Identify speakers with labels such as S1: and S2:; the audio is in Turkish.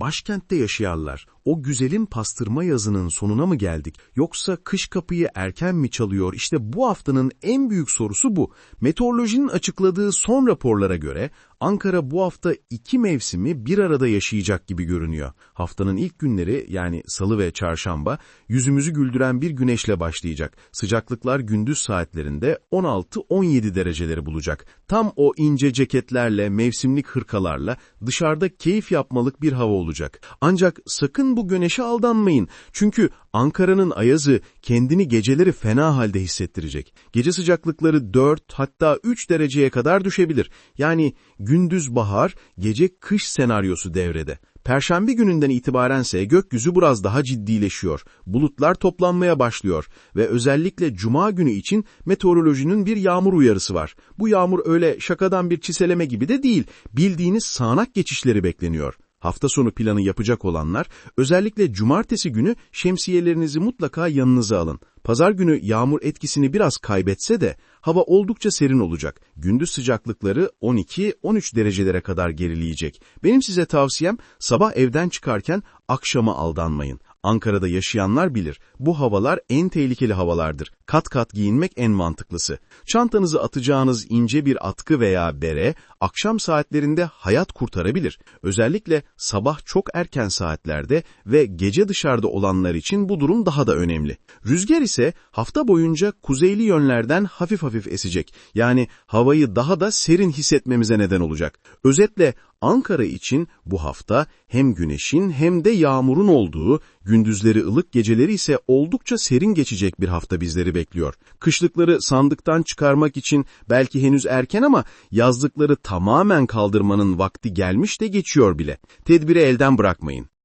S1: Başkentte yaşayanlar, o güzelim pastırma yazının sonuna mı geldik, yoksa kış kapıyı erken mi çalıyor? İşte bu haftanın en büyük sorusu bu. Meteorolojinin açıkladığı son raporlara göre, Ankara bu hafta iki mevsimi bir arada yaşayacak gibi görünüyor. Haftanın ilk günleri yani salı ve çarşamba yüzümüzü güldüren bir güneşle başlayacak. Sıcaklıklar gündüz saatlerinde 16-17 dereceleri bulacak. Tam o ince ceketlerle, mevsimlik hırkalarla dışarıda keyif yapmalık bir hava olacak. Ancak sakın bu güneşe aldanmayın. Çünkü Ankara'nın ayazı kendini geceleri fena halde hissettirecek. Gece sıcaklıkları 4 hatta 3 dereceye kadar düşebilir. Yani gündüz bahar, gece kış senaryosu devrede. Perşembe gününden itibarense gökyüzü biraz daha ciddileşiyor. Bulutlar toplanmaya başlıyor ve özellikle cuma günü için meteorolojinin bir yağmur uyarısı var. Bu yağmur öyle şakadan bir çiseleme gibi de değil, bildiğiniz sağanak geçişleri bekleniyor. Hafta sonu planı yapacak olanlar özellikle cumartesi günü şemsiyelerinizi mutlaka yanınıza alın. Pazar günü yağmur etkisini biraz kaybetse de hava oldukça serin olacak. Gündüz sıcaklıkları 12-13 derecelere kadar gerileyecek. Benim size tavsiyem sabah evden çıkarken akşama aldanmayın. Ankara'da yaşayanlar bilir. Bu havalar en tehlikeli havalardır. Kat kat giyinmek en mantıklısı. Çantanızı atacağınız ince bir atkı veya bere akşam saatlerinde hayat kurtarabilir. Özellikle sabah çok erken saatlerde ve gece dışarıda olanlar için bu durum daha da önemli. Rüzgar ise hafta boyunca kuzeyli yönlerden hafif hafif esecek. Yani havayı daha da serin hissetmemize neden olacak. Özetle Ankara için bu hafta hem güneşin hem de yağmurun olduğu, gündüzleri ılık geceleri ise oldukça serin geçecek bir hafta bizleri bekliyor. Kışlıkları sandıktan çıkarmak için belki henüz erken ama yazlıkları tamamen kaldırmanın vakti gelmiş de geçiyor bile. Tedbiri elden bırakmayın.